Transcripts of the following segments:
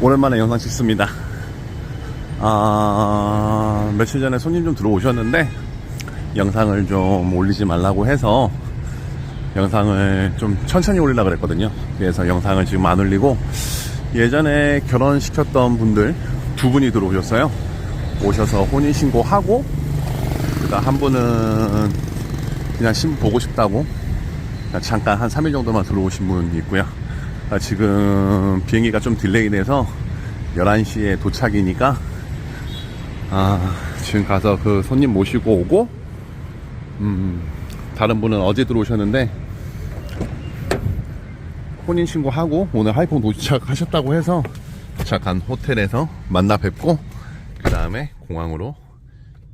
오랜만에 영상 찍습니다. 아, 며칠 전에 손님 좀 들어오셨는데, 영상을 좀 올리지 말라고 해서, 영상을 좀 천천히 올리려고 그랬거든요. 그래서 영상을 지금 안 올리고, 예전에 결혼시켰던 분들 두 분이 들어오셨어요. 오셔서 혼인신고하고, 그다음 한 분은 그냥 신부 보고 싶다고, 잠깐 한 3일 정도만 들어오신 분이 있고요. 아, 지금 비행기가 좀 딜레이 돼서 11시에 도착이니까 아, 지금 가서 그 손님 모시고 오고 음, 다른 분은 어제 들어오셨는데 혼인신고하고 오늘 하이폰 도착하셨다고 해서 도착한 호텔에서 만나 뵙고 그 다음에 공항으로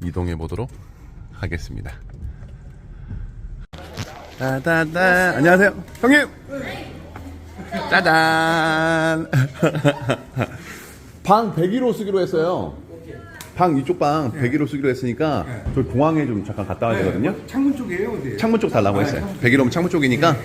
이동해 보도록 하겠습니다. 따다다 안녕하세요. 형님 짜잔. 방 101호 쓰기로 했어요. 방 이쪽 방 101호 쓰기로 했으니까 저희 공항에 좀 잠깐 갔다 와야 되거든요. 창문 쪽이에요, 어디? 창문 쪽 달라고 했어요. 101호면 창문 쪽이니까.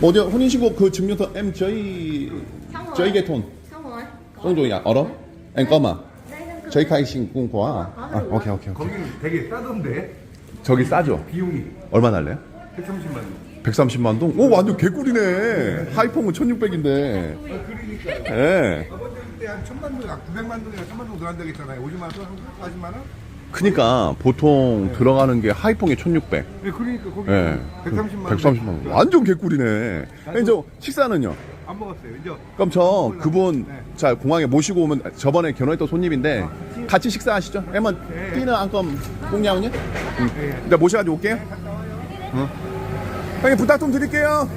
뭐 어디 혼인신고 그 증명서 em 저희 Xong rồi. 저희 개톤 Xong rồi. 송종이야. 얼어? em có mà Đây đang cực. 저희 카이신 꿈과 아. 오케이 오케이 오케이. 거기는 되게 싸던데. 저기 싸죠? 비용이. 얼마 날래요? 130만 원. 130만 동? 오 완전 개꿀이네 하이폰은 1600인데 그러니까 예. 아버지 때한 천만 동, 아, 900만 동이나 천만 동 들어간다고 했잖아요. 50만 원, 40만 원? 그니까 보통 들어가는 게 하이폰이 1600 네, 그러니까 거기 예. 130만 원. 130만 원 완전 개꿀이네 아니 저 식사는요? 안 먹었어요. 이제 그럼 저 그분 네. 자 공항에 모시고 오면 저번에 결혼했던 손님인데 같이 식사하시죠? 에만 뛰는 안검 꽁냥은요? 응. 일단 모셔가지고 올게요. 응. 형님 부탁 좀 드릴게요.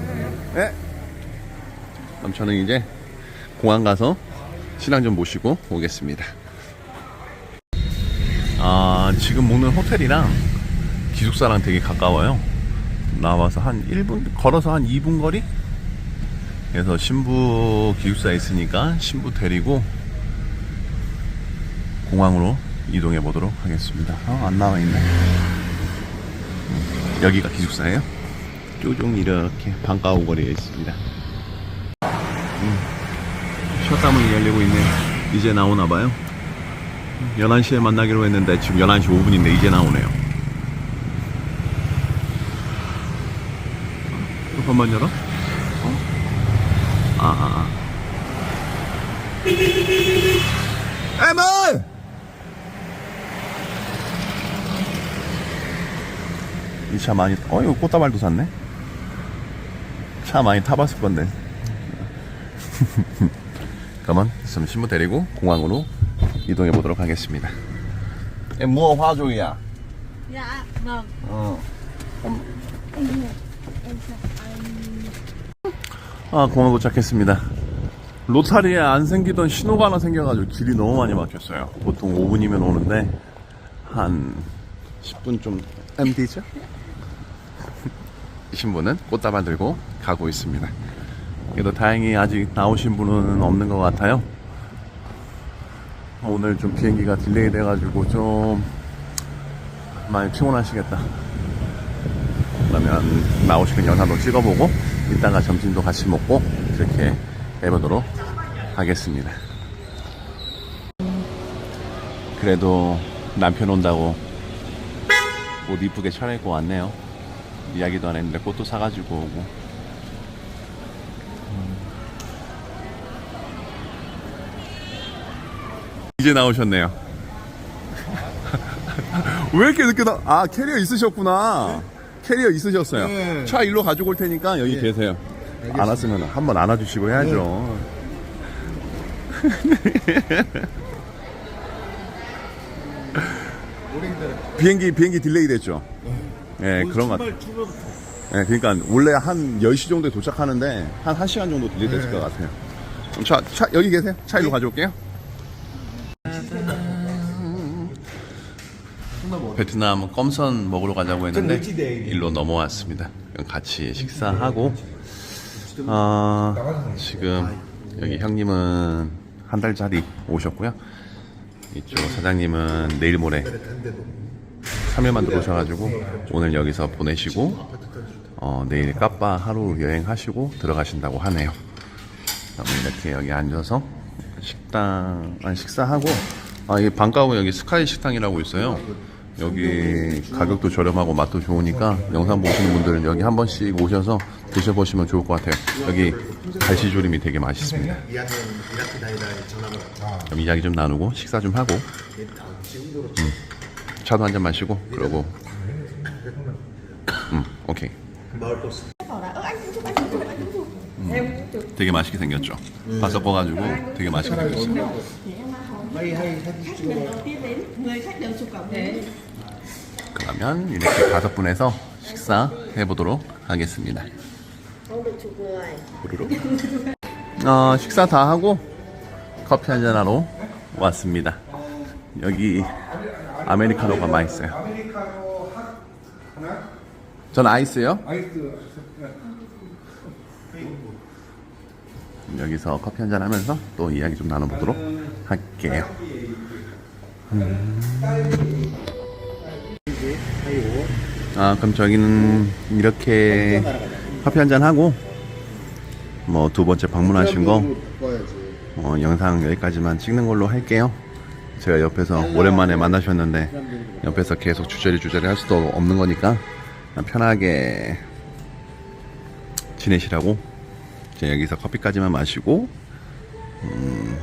네. 그럼 저는 이제 공항 가서 신랑 좀 모시고 오겠습니다. 아 지금 묵는 호텔이랑 기숙사랑 되게 가까워요. 나와서 한 1분 걸어서 한 2분 거리? 그래서 신부 기숙사에 있으니까 신부 데리고 공항으로 이동해 보도록 하겠습니다. 어, 안 나와 있네. 음, 여기가 기숙사예요. 쪼종 이렇게 방과후 거리에 있습니다. 음, 셔터 문이 열리고 있네요. 이제 나오나 봐요. 11시에 만나기로 했는데 지금 11시 5분인데 이제 나오네요. 한번 열어? 아, 아, 아. 에먼! 이 차 많이, 어, 이거 꽃다발도 샀네? 차 많이 타봤을 건데. 그러면 있으면 신부 데리고 공항으로 이동해 보도록 하겠습니다. 에, 무어 화조이야? Dạ, vâng. 어. Em sợ anh. 아, 공항 도착했습니다. 로타리에 안 생기던 신호가 하나 생겨가지고 길이 너무 많이 막혔어요. 보통 5분이면 오는데, 한 10분 좀 MD죠? 이 신부는 꽃다발 들고 가고 있습니다. 그래도 다행히 아직 나오신 분은 없는 것 같아요. 오늘 좀 비행기가 딜레이 돼가지고 좀 많이 피곤하시겠다. 그러면 나오시는 영상도 찍어보고 이따가 점심도 같이 먹고 그렇게 해보도록 하겠습니다. 그래도 남편 온다고 옷 이쁘게 차려입고 왔네요. 이야기도 안 했는데 꽃도 사가지고 오고. 이제 나오셨네요. 왜 이렇게 늦게 나? 아 캐리어 있으셨구나. 캐리어 있으셨어요. 네. 차 일로 가지고 올 테니까 여기 계세요. 안 왔으면 한번 안아주시고 해야죠. 오래 기다려. 비행기 비행기 딜레이 됐죠. 예, 그런 것 같아요. 예, 그러니까 원래 한 10시 정도에 도착하는데 한 1시간 정도 딜레이 됐을 네. 것 같아요. 그럼 차, 차 여기 계세요? 차 일로 가져올게요. 베트남 껌선 먹으러 가자고 했는데 일로 넘어왔습니다. 같이 식사하고. 아, 지금 여기 형님은 한 달짜리 오셨고요. 이쪽 사장님은 내일 모레 3일만 들어오셔가지고 오늘 여기서 보내시고 어, 내일 까빠 하루 여행하시고 들어가신다고 하네요. 이렇게 여기 앉아서 식당 아니 식사하고 아 이게 방과후 여기 스카이 식당이라고 있어요. 여기 가격도 저렴하고 맛도 좋으니까 영상 보시는 분들은 여기 한 번씩 오셔서 드셔보시면 좋을 것 같아요. 여기 갈치조림이 되게 맛있습니다. 그럼 이야기 좀 나누고 식사 좀 하고 음, 차도 한 잔 마시고 그러고 음 오케이 음, 되게 맛있게 생겼죠 파 섞어가지고 되게 맛있게 생겼어요 그러면 이렇게 다섯 분에서 식사 해보도록 하겠습니다 어, 식사 다 하고 커피 한잔 하러 왔습니다. 여기 아메리카노가 맛있어요. 전 아이스요. 아이스 여기서 커피 한잔 하면서 또 이야기 좀 나눠보도록 할게요. 음. 아, 그럼 저기는 이렇게 커피 한 잔 하고 뭐 두 번째 방문하신 거 어, 영상 여기까지만 찍는 걸로 할게요. 제가 옆에서 오랜만에 만나셨는데 옆에서 계속 주저리 주저리 할 수도 없는 거니까 편하게 지내시라고 이제 여기서 커피까지만 마시고 음,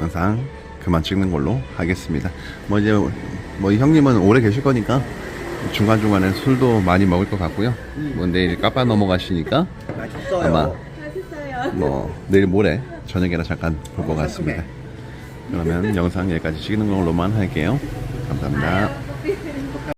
영상 그만 찍는 걸로 하겠습니다. 뭐 이제 뭐 형님은 오래 계실 거니까 중간 중간에 술도 많이 먹을 것 같고요. 뭐 내일 까빠 넘어가시니까 아마 뭐 내일 모레 저녁에나 잠깐 볼 것 같습니다. 그러면 영상 여기까지 찍는 걸로만 할게요. 감사합니다.